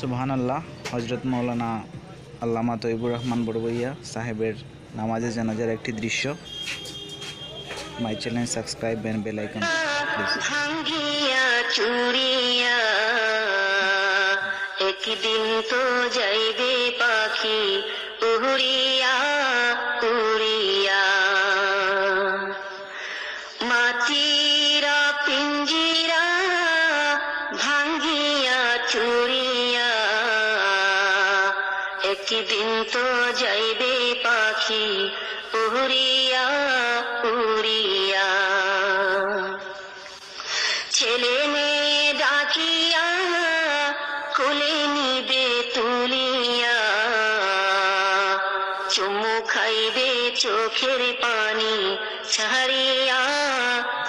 সুবহান আল্লাহ হজরত মৌলানা আল্লামা তৈবুর রহমান বড়বইয়া সাহেবের নামাজে জানাজার একটি দৃশ্য। My channel subscribe and bell icon একদিন তো যাইবে পাখি, উড়িয়া উড়িয়া। একদিন তো যাইবে পাখি, উড়িয়া উড়িয়া। ছেলে মেয়ে ডাকিয়া, কোলে নিবে, তুলিয়া। চুমু খাইবে চোখের পানি, ছাড়িয়া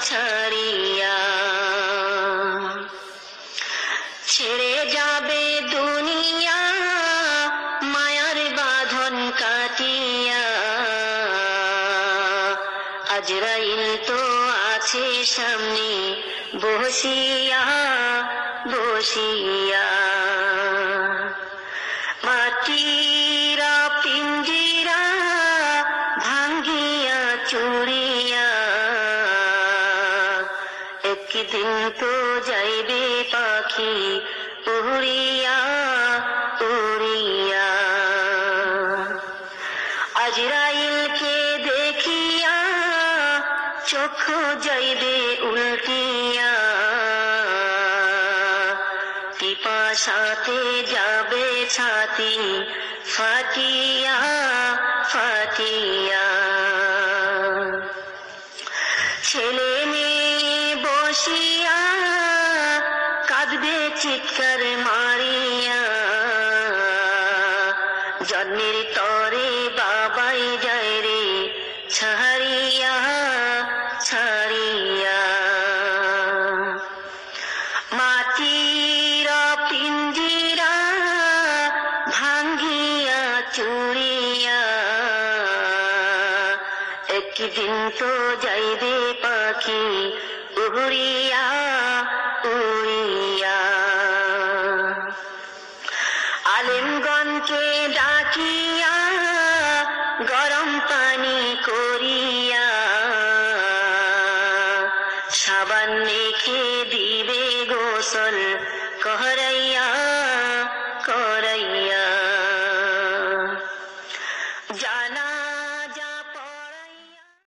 ছাড়িয়া। ছেড়ে যাবে আজরাইল তো আছে সামনে, বসিয়া বসিয়া। মাটিরা পিঞ্জিরা ভাঙ্গিয়া চুরিয়া, একদিন তো যাইবে পাখি উড়িয়া উড়িয়া। চক্ষু যাইবে উল্টিয়া। পিপাসাতে যাবে ছাতি ফাটিয়া ফাটিয়া। ছেলে মেয়ে বসিয়া কাঁদবে চিৎকার মারিয়া। একদিন তো যাইবে পাখি, উড়িয়া উড়িয়া। আলেমগণকে ডাকিয়া, গরম পানি করিয়া, সাবান মেখে দিবে গোসল করাইয়া